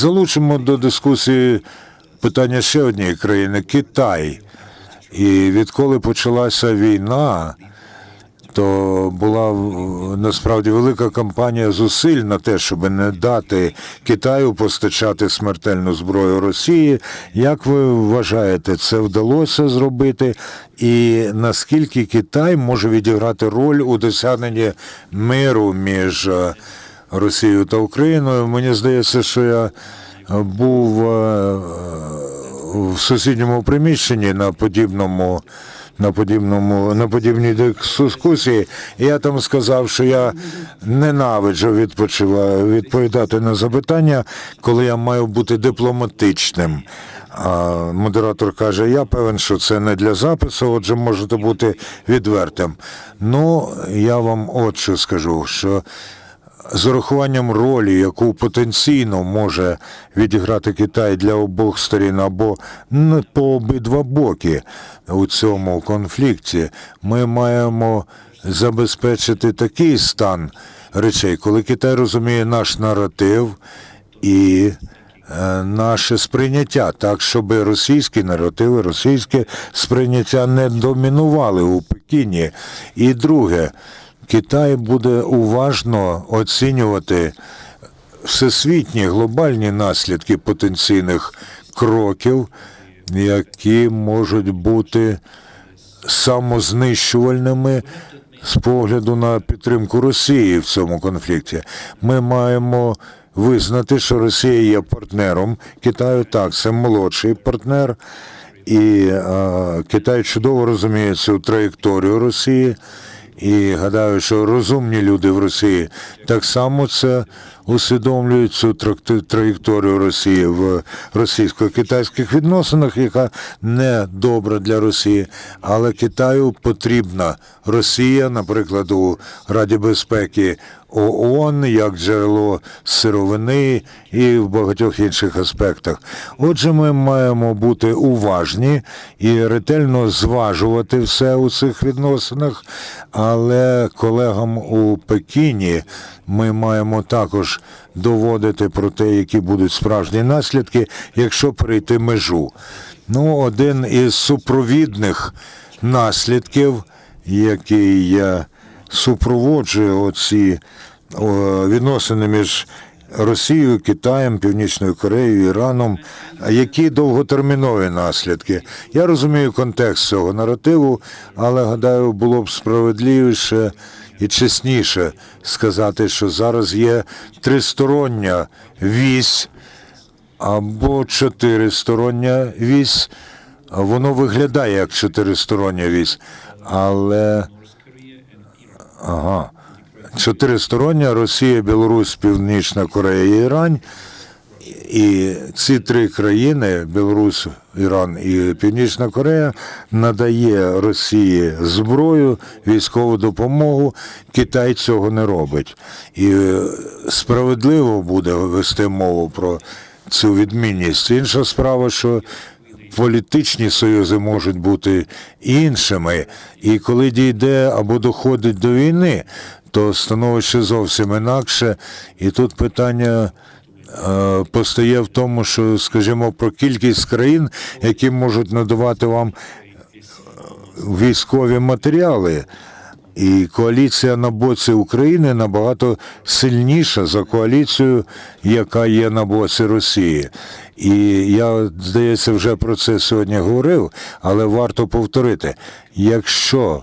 Залучимо до дискусії питання ще однієї країни Китай. І відколи почалася війна, то була насправді велика кампанія зусиль на те, щоб не дати Китаю постачати смертельну зброю Росії. Як ви вважаєте, це вдалося зробити? І наскільки Китай може відіграти роль у досягненні миру між е, Росією та Україною? Мені здається, що я був е, в сусідньому приміщенні на подібному. На подібному на подібній дискусії, я там сказав, що я ненавиджу відпочива відповідати на запитання, коли я маю бути дипломатичним. А модератор каже: я певен, що це не для запису, отже, можете бути відвертим. Ну, я вам от що скажу, що з урахуванням ролі, яку потенційно може відіграти Китай для обох сторін або по обидва боки у цьому конфлікті, ми маємо забезпечити такий стан речей, коли Китай розуміє наш наратив і е, наше сприйняття, так, щоб російські наративи, російське сприйняття не домінували у Пекіні. І друге, Китай буде уважно оцінювати всесвітні глобальні наслідки потенційних кроків, які можуть бути самознищувальними з погляду на підтримку Росії в цьому конфлікті. Ми маємо визнати, що Росія є партнером Китаю. Так, це молодший партнер, і е, Китай чудово розуміє цю траєкторію Росії. І гадаю, що розумні люди в Росії. Так само це усвідомлюють цю траєкторію Росії в російсько-китайських відносинах, яка не добра для Росії. Але Китаю потрібна Росія, наприклад, у Раді безпеки ООН як джерело сировини і в багатьох інших аспектах. Отже, ми маємо бути уважні і ретельно зважувати все у цих відносинах, але колегам у Пекіні ми маємо також доводити про те, які будуть справжні наслідки, якщо перейти межу. Ну, один із супровідних наслідків, який е, супроводжує оці відносини між Росією, Китаєм, Північною Кореєю, Іраном, які довготермінові наслідки. Я розумію контекст цього наративу, але гадаю, було б справедливіше і чесніше сказати, що зараз є тристороння вісь або чотиристороння вісь. Воно виглядає як чотиристороння вісь, але ага. Чотиристороння Росія, Білорусь, Північна Корея і Іран. І ці три країни Білорусь, Іран і Північна Корея надає Росії зброю, військову допомогу. Китай цього не робить. І е, справедливо буде вести мову про цю відмінність. Інша справа, що політичні союзи можуть бути іншими, і коли дійде або доходить до війни, то становище зовсім інакше. І тут питання постає в тому, що, скажімо, про кількість країн, які можуть надавати вам військові матеріали. І коаліція на боці України набагато сильніша за коаліцію, яка є на боці Росії. І я, здається, вже про це сьогодні говорив, але варто повторити: якщо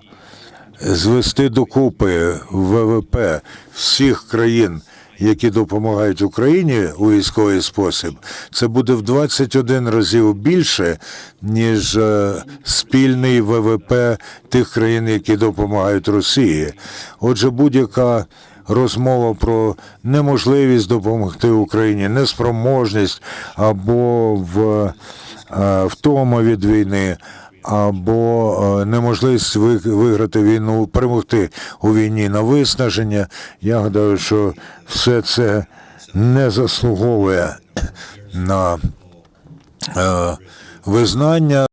звести докупи ВВП всіх країн, які допомагають Україні у військовий спосіб, це буде в 21 разів більше, ніж е, спільний ВВП тих країн, які допомагають Росії. Отже, будь-яка розмова про неможливість допомогти Україні, неспроможність або в е, втома від війни. Або е, неможливість виграти війну, перемогти у війні на виснаження. Я гадаю, що все це не заслуговує на е, визнання.